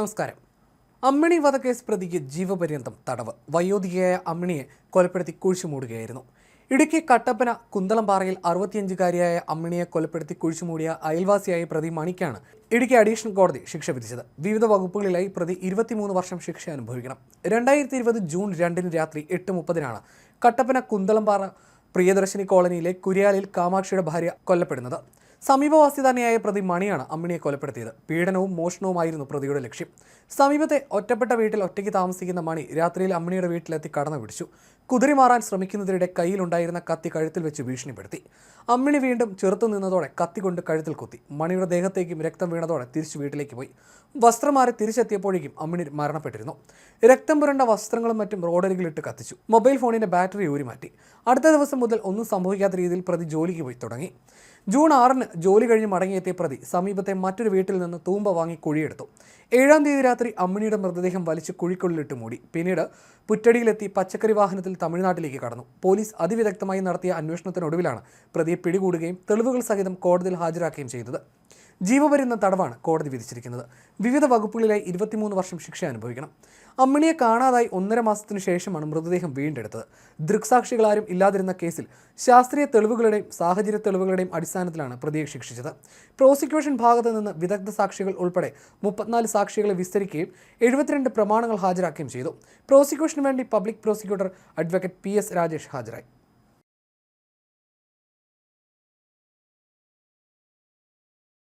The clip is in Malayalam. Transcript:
നമസ്കാരം. അമ്മിണി വധക്കേസ് പ്രതിക്ക് ജീവപര്യന്തം തടവ്. വയോധികയായ അമ്മിണിയെ കൊലപ്പെടുത്തി കുഴിച്ചു മൂടുകയായിരുന്നു ഇടുക്കി കട്ടപ്പന കുന്തളംപാറയിൽ അറുപത്തിയഞ്ചുകാരിയായ അമ്മിണിയെ കൊലപ്പെടുത്തി കുഴിച്ചുമൂടിയ അയൽവാസിയായ പ്രതി മണിക്കാണ് ഇടുക്കി അഡീഷണൽ കോടതി ശിക്ഷ വിധിച്ചത്. വിവിധ വകുപ്പുകളിലായി പ്രതി ഇരുപത്തിമൂന്ന് വർഷം ശിക്ഷ അനുഭവിക്കണം. രണ്ടായിരത്തി ഇരുപത് ജൂൺ രണ്ടിന് രാത്രി എട്ട് മുപ്പതിനാണ് കട്ടപ്പന കുന്തളംപാറ പ്രിയദർശിനി കോളനിയിലെ കുര്യാലിൽ കാമാക്ഷിയുടെ ഭാര്യ കൊല്ലപ്പെടുന്നത്. സമീപവാസി തന്നെയായ പ്രതി മണിയാണ് അമ്മിണിയെ കൊലപ്പെടുത്തിയത്. പീഡനവും മോഷണവുമായിരുന്നു പ്രതിയുടെ ലക്ഷ്യം. സമീപത്തെ ഒറ്റപ്പെട്ട വീട്ടിൽ ഒറ്റയ്ക്ക് താമസിക്കുന്ന മണി രാത്രിയിൽ അമ്മിണിയുടെ വീട്ടിലെത്തി കടന്നു പിടിച്ചു കുതിരി മാറാൻ ശ്രമിക്കുന്നതിനിടെ കയ്യിലുണ്ടായിരുന്ന കത്തി കഴുത്തിൽ വെച്ച് ഭീഷണിപ്പെടുത്തി. അമ്മിണി വീണ്ടും ചെറുത്തു നിന്നതോടെ കത്തി കൊണ്ട് കഴുത്തിൽ കുത്തി. മണിയുടെ ദേഹത്തേക്കും രക്തം വീണതോടെ തിരിച്ചു വീട്ടിലേക്ക് പോയി. വസ്ത്രം മാറി തിരിച്ചെത്തിയപ്പോഴേക്കും അമ്മിണി മരണപ്പെട്ടിരുന്നു. രക്തം പുരണ്ട വസ്ത്രങ്ങളും മറ്റും റോഡരികിലിട്ട് കത്തിച്ചു. മൊബൈൽ ഫോണിന്റെ ബാറ്ററി ഊരി മാറ്റി അടുത്ത ദിവസം മുതൽ ഒന്നും സംഭവിക്കാത്ത രീതിയിൽ പ്രതി ജോലിക്ക് പോയി തുടങ്ങി. ജൂൺ ആറിന് ജോലി കഴിഞ്ഞ് മടങ്ങിയെത്തിയ പ്രതി സമീപത്തെ മറ്റൊരു വീട്ടിൽ നിന്ന് തൂമ്പ വാങ്ങി കുഴിയെടുത്തു. ഏഴാം തീയതി രാത്രി അമ്മിണിയുടെ മൃതദേഹം വലിച്ച് കുഴിക്കുള്ളിലിട്ട് മൂടി. പിന്നീട് പുറ്റടിയിലെത്തി പച്ചക്കറി വാഹനത്തിൽ തമിഴ്നാട്ടിലേക്ക് കടന്നു. പോലീസ് അതിവിദഗ്ധമായി നടത്തിയ അന്വേഷണത്തിനൊടുവിലാണ് പ്രതിയെ പിടികൂടുകയും തെളിവുകൾ സഹിതം കോടതിയിൽ ഹാജരാക്കുകയും ചെയ്തത്. ജീവപര്യന്തം തടവാണ് കോടതി വിധിച്ചിരിക്കുന്നത്. വിവിധ വകുപ്പുകളിലായി ഇരുപത്തിമൂന്ന് വർഷം ശിക്ഷ അനുഭവിക്കണം. അമ്മിണിയെ കാണാതായി ഒന്നര മാസത്തിനു ശേഷമാണ് മൃതദേഹം വീണ്ടെടുത്തത്. ദൃക്സാക്ഷികളാരും ഇല്ലാതിരുന്ന കേസിൽ ശാസ്ത്രീയ തെളിവുകളുടെയും സാഹചര്യ തെളിവുകളുടെയും അടിസ്ഥാനത്തിലാണ് പ്രതിയെ ശിക്ഷിച്ചത്. പ്രോസിക്യൂഷൻ ഭാഗത്ത് നിന്ന് വിദഗ്ധ സാക്ഷികൾ ഉൾപ്പെടെ മുപ്പത്തിനാല് സാക്ഷികളെ വിസ്തരിക്കുകയും എഴുപത്തിരണ്ട് പ്രമാണങ്ങൾ ഹാജരാക്കുകയും ചെയ്തു. പ്രോസിക്യൂഷന് വേണ്ടി public prosecutor advocate P S Rajesh ഹാജരായി.